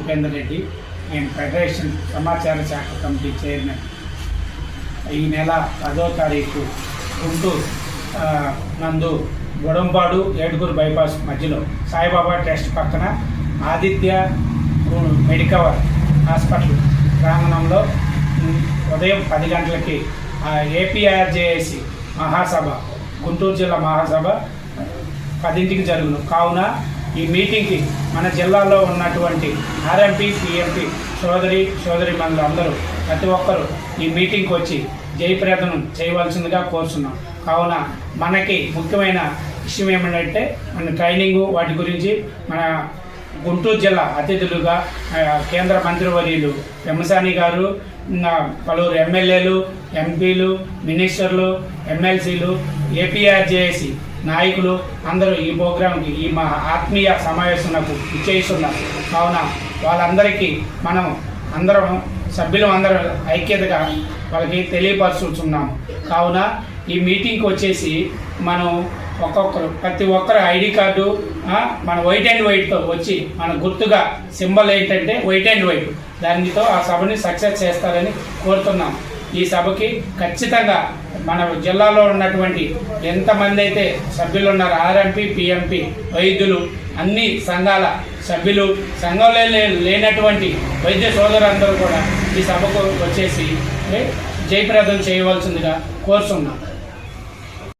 ఉపేందర్ రెడ్డి. నేను ఫెడరేషన్ సమాచార శాఖ కమిటీ చైర్మన్. ఈ నెల పదో తారీఖు గుంటూరు నందు గొడంపాడు ఏడుగురు బైపాస్ మధ్యలో సాయిబాబా ట్రస్ట్ పక్కన ఆదిత్య మెడికవర్ హాస్పిటల్ ప్రాంగణంలో ఉదయం పది గంటలకి ఏపీఆర్జేఏసి మహాసభ గుంటూరు జిల్లా మహాసభ పదింటికి జరుగును. కావున ఈ మీటింగ్కి మన జిల్లాలో ఉన్నటువంటి ఆర్ఎంపీ పిఎంపీ సోదరి సోదరి అందరూ ప్రతి ఒక్కరూ ఈ మీటింగ్కి వచ్చి జయప్రదనం చేయవలసిందిగా కోరుతున్నాం కావున మనకి ముఖ్యమైన విషయం ఏమంటే మన ట్రైనింగు వాటి గురించి మన గుంటూరు జిల్లా అతిథులుగా కేంద్ర మంత్రివర్యులు వెమ్మసాని గారు పలువురు ఎమ్మెల్యేలు ఎంపీలు మినిస్టర్లు ఎమ్మెల్సీలు ఏపీఆర్జేఏసీ నాయకులు అందరూ ఈ ప్రోగ్రాంకి ఈ మా ఆత్మీయ సమావేశంకు ఇచ్చేస్తున్నారు కావున వాళ్ళందరికీ మనం అందరం సభ్యులు అందరం ఐక్యతగా వాళ్ళకి తెలియపరుచుతున్నాము కావున ఈ మీటింగ్కి వచ్చేసి మనం ఒక్కొక్కరు ప్రతి ఒక్కరు ఐడి కార్డు మన వైట్ అండ్ వైట్తో వచ్చి మన గుర్తుగా సింబల్ ఏంటంటే వైట్ అండ్ వైట్. దానితో ఆ సభని సక్సెస్ చేస్తారని కోరుతున్నాం. ఈ సభకి ఖచ్చితంగా మన జిల్లాలో ఉన్నటువంటి ఎంతమంది అయితే సభ్యులు ఉన్నారు ఆర్ఎంపీ పీఎంపీ వైద్యులు అన్ని సంఘాల సభ్యులు సంఘంలో లే- లేనటువంటి వైద్య సోదరులందరూ కూడా ఈ సభకు వచ్చేసి జయప్రదం చేయవలసిందిగా కోరుతున్నాను